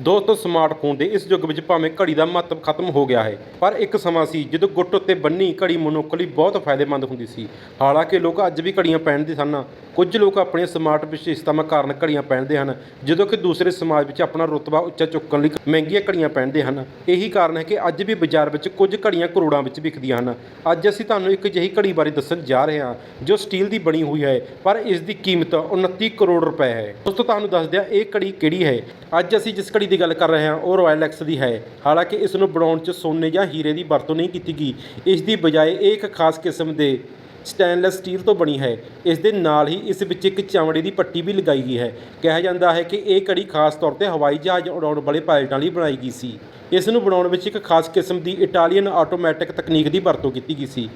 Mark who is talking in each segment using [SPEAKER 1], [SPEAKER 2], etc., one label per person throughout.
[SPEAKER 1] ਦੋਸਤੋ ਸਮਾਰਟਫੋਨ ਦੇ ਇਸ ਯੁੱਗ ਵਿੱਚ ਭਾਵੇਂ ਘੜੀ ਦਾ ਮਹੱਤਵ ਖਤਮ ਹੋ ਗਿਆ ਹੈ, ਪਰ ਇੱਕ ਸਮਾਂ ਸੀ ਜਦੋਂ ਗੁੱਟ ਉੱਤੇ ਬੰਨੀ ਘੜੀ ਮਨੁੱਖ ਲਈ ਬਹੁਤ ਫਾਇਦੇਮੰਦ ਹੁੰਦੀ ਸੀ। ਹਾਲਾਂਕਿ ਲੋਕ ਅੱਜ ਵੀ ਘੜੀਆਂ ਪਹਿਨਦੇ ਸਨ। ਕੁਝ ਲੋਕ ਆਪਣੀਆਂ ਸਮਾਰਟ ਵਿਸ਼ੇਸ਼ਤਾਵਾਂ ਕਾਰਨ ਘੜੀਆਂ ਪਹਿਨਦੇ ਹਨ, ਜਦੋਂ ਕਿ ਦੂਸਰੇ ਸਮਾਜ ਵਿੱਚ ਆਪਣਾ ਰੁਤਬਾ ਉੱਚਾ ਚੁੱਕਣ ਲਈ ਮਹਿੰਗੀਆਂ ਘੜੀਆਂ ਪਹਿਨਦੇ ਹਨ। ਇਹੀ ਕਾਰਨ ਹੈ ਕਿ ਅੱਜ ਵੀ ਬਾਜ਼ਾਰ ਵਿੱਚ ਕੁਝ ਘੜੀਆਂ ਕਰੋੜਾਂ ਵਿੱਚ ਵਿਕਦੀਆਂ ਹਨ। ਅੱਜ ਅਸੀਂ ਤੁਹਾਨੂੰ ਇੱਕ ਅਜਿਹੀ ਘੜੀ ਬਾਰੇ ਦੱਸਣ ਜਾ ਰਹੇ ਹਾਂ, ਜੋ ਸਟੀਲ ਦੀ ਬਣੀ ਹੋਈ ਹੈ, ਪਰ ਇਸ ਦੀ ਕੀਮਤ 29 ਕਰੋੜ ਰੁਪਏ ਹੈ। ਦੋਸਤੋ, ਤੁਹਾਨੂੰ ਦੱਸ ਦਿਆਂ ਇਹ ਘੜੀ ਕਿਹੜੀ ਹੈ। ਅੱਜ ਅਸੀਂ ਜਿਸ ਘੜੀ ਦੀ ਗੱਲ ਕਰ ਰਹੇ ਹਾਂ, ਉਹ ਰਾਇਲ ਐਕਸ ਦੀ ਹੈ। ਹਾਲਾਂਕਿ ਇਸ ਨੂੰ ਬਣਾਉਣ 'ਚ ਸੋਨੇ ਜਾਂ ਹੀਰੇ ਦੀ ਵਰਤੋਂ ਨਹੀਂ ਕੀਤੀ ਗਈ। ਇਸ ਦੀ ਬਜਾਏ ਇਹ ਇੱਕ ਖਾਸ ਕਿਸਮ ਦੇ ਸਟੈਨਲੈਸ ਸਟੀਲ ਤੋਂ ਬਣੀ ਹੈ। ਇਸ ਦੇ ਨਾਲ ਹੀ ਇਸ ਵਿੱਚ ਇੱਕ ਚਮੜੇ ਦੀ ਪੱਟੀ ਵੀ ਲਗਾਈ ਗਈ ਹੈ। ਕਿਹਾ ਜਾਂਦਾ ਹੈ ਕਿ ਇਹ ਘੜੀ ਖਾਸ ਤੌਰ ਤੇ ਹਵਾਈ ਜਹਾਜ਼ ਉਡਾਉਣ ਵਾਲੇ ਪਾਇਲਟਾਂ ਲਈ ਬਣਾਈ ਗਈ ਸੀ। ਇਸ ਨੂੰ ਬਣਾਉਣ ਵਿੱਚ ਇੱਕ ਖਾਸ ਕਿਸਮ ਦੀ ਇਟਾਲੀਅਨ ਆਟੋਮੈਟਿਕ ਤਕਨੀਕ ਦੀ ਵਰਤੋਂ ਕੀਤੀ ਗਈ ਸੀ।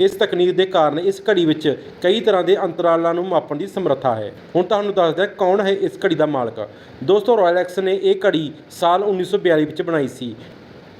[SPEAKER 1] ਇਸ ਤਕਨੀਕ ਦੇ ਕਾਰਨ ਇਸ ਘੜੀ ਵਿੱਚ ਕਈ ਤਰ੍ਹਾਂ ਦੇ ਅੰਤਰਾਲਾਂ ਨੂੰ ਮਾਪਣ ਦੀ ਸਮਰੱਥਾ ਹੈ। ਹੁਣ ਤੁਹਾਨੂੰ ਦੱਸਦਾ ਕੌਣ ਹੈ ਇਸ ਘੜੀ ਦਾ ਮਾਲਕ। ਦੋਸਤੋ ਰਾਇਲ ਐਕਸ ਨੇ ਇਹ ਘੜੀ ਸਾਲ 1942 ਵਿੱਚ ਬਣਾਈ ਸੀ।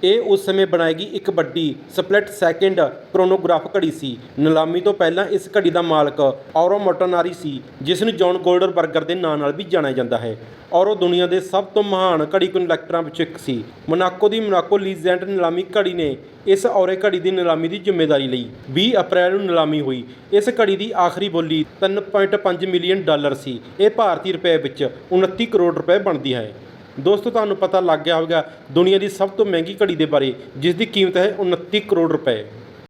[SPEAKER 1] ਇਹ ਉਸ ਸਮੇਂ ਬਣਾਈ ਗਈ ਇੱਕ ਵੱਡੀ ਸਪਲਿਟ ਸੈਕਿੰਡ ਕ੍ਰੋਨੋਗ੍ਰਾਫ ਘੜੀ ਸੀ। ਨਿਲਾਮੀ ਤੋਂ ਪਹਿਲਾਂ ਇਸ ਘੜੀ ਦਾ ਮਾਲਕ ਔਰੋ ਮੋਟੋਨਾਰੀ ਸੀ, ਜਿਸ ਨੂੰ ਜੌਨ ਗੋਲਡਰ ਬਰਗਰ ਦੇ ਨਾਂ ਨਾਲ ਵੀ ਜਾਣਿਆ ਜਾਂਦਾ ਹੈ। ਔਰੋ ਦੁਨੀਆ ਦੇ ਸਭ ਤੋਂ ਮਹਾਨ ਘੜੀ ਕਲੈਕਟਰਾਂ ਵਿੱਚੋਂ ਇੱਕ ਸੀ। ਮੋਨਾਕੋ ਦੀ ਮੋਨਾਕੋ ਲੀਜੈਂਟ ਨਿਲਾਮੀ ਘੜੀ ਨੇ ਇਸ ਔਰੇ ਘੜੀ ਦੀ ਨਿਲਾਮੀ ਦੀ ਜ਼ਿੰਮੇਵਾਰੀ ਲਈ 20 ਅਪ੍ਰੈਲ ਨੂੰ ਨਿਲਾਮੀ ਹੋਈ। ਇਸ ਘੜੀ ਦੀ ਆਖਰੀ ਬੋਲੀ 3.5 ਮਿਲੀਅਨ ਡਾਲਰ ਸੀ। ਇਹ ਭਾਰਤੀ ਰੁਪਏ ਵਿੱਚ 29 ਕਰੋੜ ਰੁਪਏ ਬਣਦੀ ਹੈ। ਦੋਸਤੋ, ਤੁਹਾਨੂੰ ਪਤਾ ਲੱਗ ਗਿਆ ਹੋਵੇਗਾ ਦੁਨੀਆ ਦੀ ਸਭ ਤੋਂ ਮਹਿੰਗੀ ਘੜੀ ਦੇ ਬਾਰੇ, ਜਿਸ ਦੀ ਕੀਮਤ ਹੈ 29 ਕਰੋੜ ਰੁਪਏ।